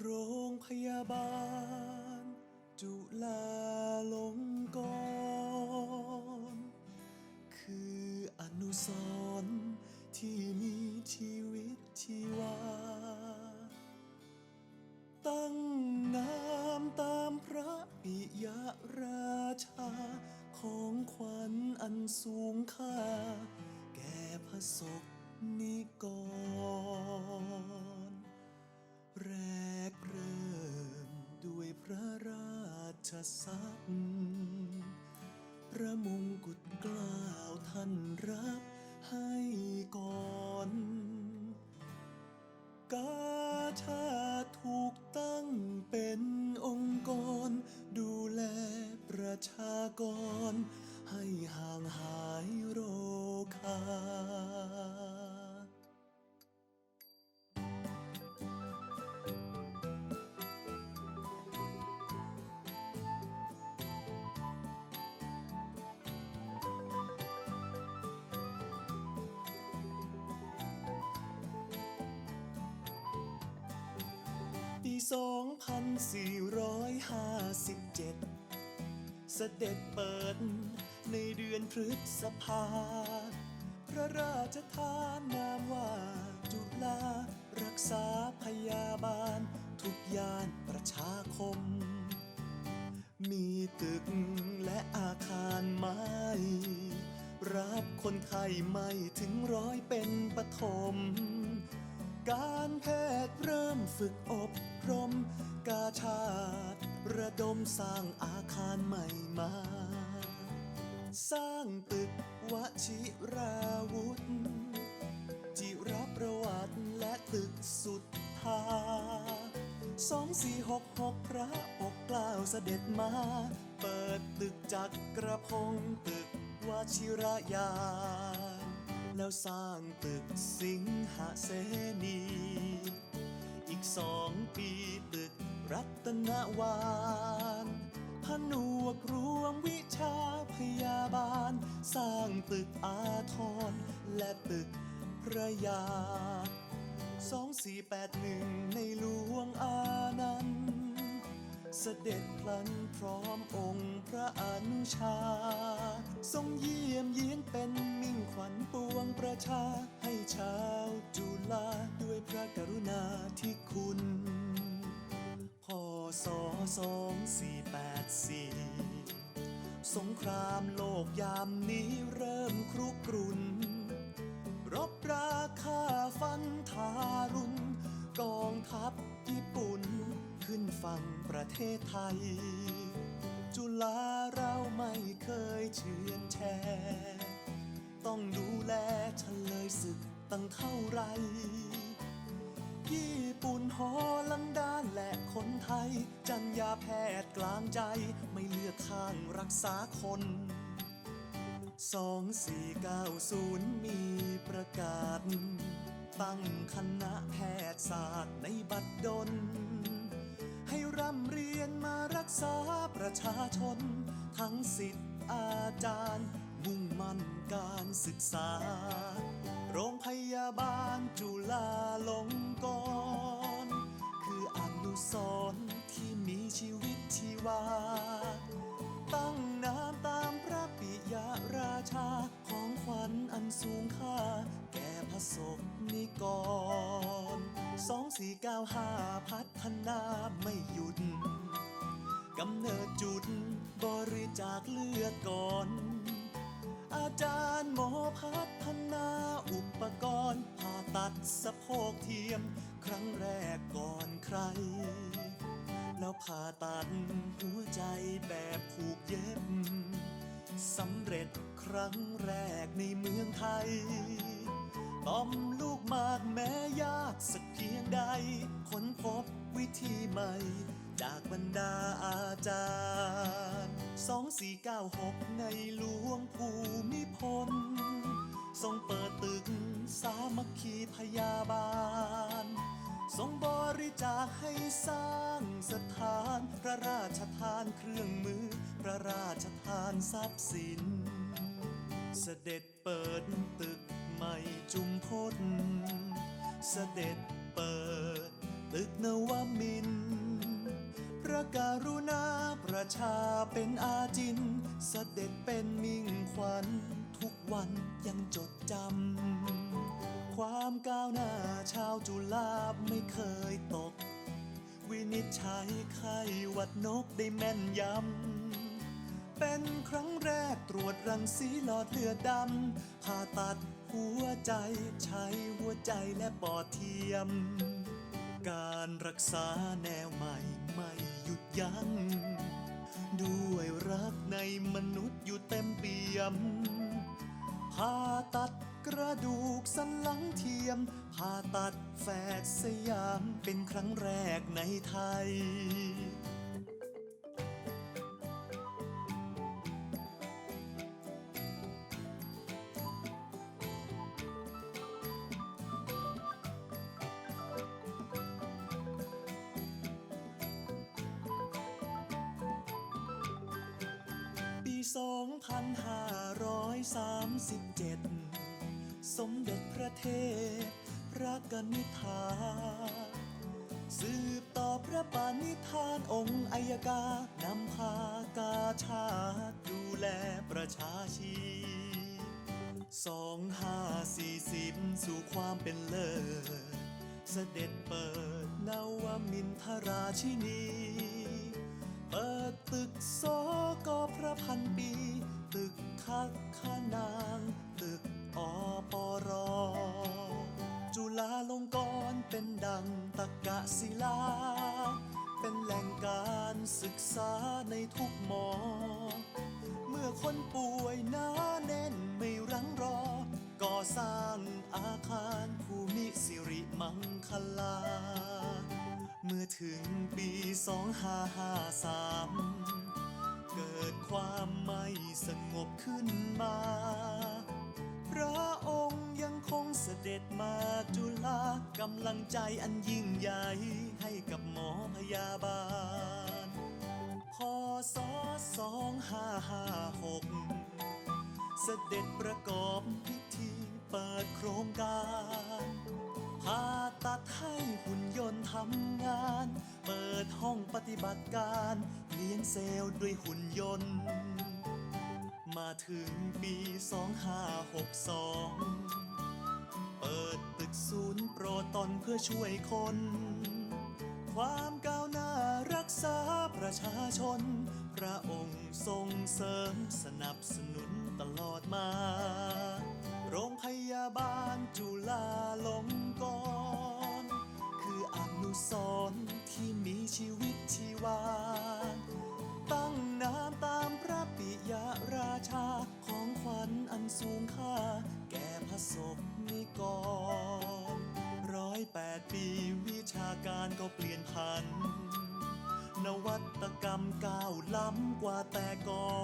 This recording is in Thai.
โรงพยาบาล จุฬาลงกรณ์คืออนุสรณ์ที่มีชีวิตชีวา ตั้งนามตามพระปิยราชา ของขวัญอันสูงค่า แก่พระศกนิกรแรม ราชสักดิ์พระมงกุฎเกล้าวท่านรับให้ก่อน กาชาถูกตั้งเป็นองค์กร ดูแลประชากร ให้ห่างหายโรคา 2457 เสด็จเปิดในเดือนพฤษภา พระราชทานนามว่าจุฬารักษาพยาบาล ทุกย่านประชาคม มีตึกและอาคารไม้ รับคนไข้ไม่ถึงร้อยเป็นปฐม การแพทย์เริ่มฝึกอบรม กาชาติระดมสร้างอาคารใหม่มา สร้างตึกวชิราวุธ จิรประวัติและตึกสุดทาสองสี่หกหกพระปกเกล้าวเสด็จมา เปิดตึกจักกระพงตึกวชิรยา แล้วสร้างตึกสิงหเสนี อีกสองปีตึกรัตนวานผนวกรวมวิชาพยาบาล สร้างตึกอาทรและตึกพระยาสองสี่แปดหนึ่งในหลวงอา เสด็จพลันพร้อมองค์พระอนุชา ทรงเยี่ยมเยียนเป็นมิ่งขวัญปวงประชา ให้ชาวจุฬาด้วยพระกรุณาที่คุณพศสองสี่แปดสี่สงครามโลกยามนี้เริ่มครุกรุ่นรบราคาฟันทารุณ กองทัพญี่ปุ่น ขึ้นฝั่งประเทศไทย จุฬาเราไม่เคยเชื่อนแชร์ต้องดูแลเฉลยศึกตั้งเท่าไรญี่ปุ่นฮอลันดาและคนไทย จัญญาแพทย์กลางใจไม่เลือกข้างรักษาคนสองสี่เก้าศูนย์มีประกาศ ตั้งคณะแพทยศาสตร์ในบัดดล ให้ร่ำเรียนมารักษาประชาชน ทั้งสิทธิ์อาจารย์ มุ่งมั่นการศึกษา โรงพยาบาลจุฬาลงกรณ์คืออนุสรณ์ที่มีชีวิตชีวา ตั้งนามตามพระปิยราชาของขวัญอันสูงค่า แก่พระศกนิกรสองสี่เก้าห้าพัฒนา กำเนิดจุดบริจาคเลือดก่อน อาจารย์หมอพัฒนาอุปกรณ์ผ่าตัดสะโพกเทียม ครั้งแรกก่อนใคร แล้วผ่าตัดหัวใจแบบผูกเย็บสำเร็จครั้งแรกในเมืองไทยต้อมลูกมากแม้ยากสักเพียง ใดค้นพบวิธีใหม่ จากบรรดาอาจารย์สองสี่เก้าหกในหลวงภูมิพล ทรงเปิดตึกสามัคคีพยาบาล ทรงบริจาคให้สร้างสถาน พระราชทานเครื่องมือ พระราชทานทรัพย์สิน เสด็จเปิดตึกใหม่จุมพลเสด็จ เปิด ตึกนวมิน พระการุณาประชาเป็นอาจินเสด็จเป็นมิ่งขวัญ ทุกวันยังจดจำ ความก้าวหน้าชาวจุฬาไม่เคยตก วินิจฉัยไข้หวัดนกได้แม่นยำเป็นครั้งแรกตรวจรังสีหลอดเลือดดำผ่าตัด หัวใจใช้หัวใจและปอดเทียม การรักษาแนวใหม่ไม่หยุดยัง้งด้วยรักในมนุษย์อยู่เต็มเปี่ยมผ่าตัดกระดูกสันหลังเทียมผ่าตัดแฝดสยามเป็นครั้งแรกในไทย 2537 สมเด็จพระเทพพระกนิษฐา สืบต่อพระปาณิธานองค์อัยกานำพากาชาติดูแลประชาชีสองห้าสี่สิบสู่ความเป็นเลิศเสด็จเปิดนวมินทราชินี เปิดตึกโซกอพระพันปี ตึกคักขนาง ตึกอปร จุฬาลงกรณ์เป็นดังตะกะศิลา เป็นแหล่งการศึกษาในทุกหมอ เมื่อคนป่วยหนาแน่นไม่รังรอ ก่อสร้างอาคารภูมิสิริมังคลา เมื่อถึงปี 2553 เกิดความไม่สงบขึ้นมา พระองค์ยังคงเสด็จมาจุฬากำลังใจอันยิ่งใหญ่ให้กับหมอพยาบาลพศ2556เสด็จประกอบพิธีเปิดโครงการผ่าตัดให้หุ่นยนต์ทำงาน เปิดห้องปฏิบัติการเลี้ยงเซลล์ด้วยหุ่นยนต์ มาถึงปี 2562 เปิดตึกศูนย์โปรตอนเพื่อช่วยคน ความก้าวหน้ารักษาประชาชน พระองค์ทรงเสริมสนับสนุนตลอดมา โรงพยาบาลจุฬาลงกรณ์คืออนุสรณ์ ที่มีชีวิตชีวา ตั้งนามตามพระปิยราชาของขวัญอันสูงค่า แก่พระศพนิกรร้อยแปดปีวิชาการก็เปลี่ยนพัน นวัตกรรมก้าวล้ำกว่าแต่ก่อน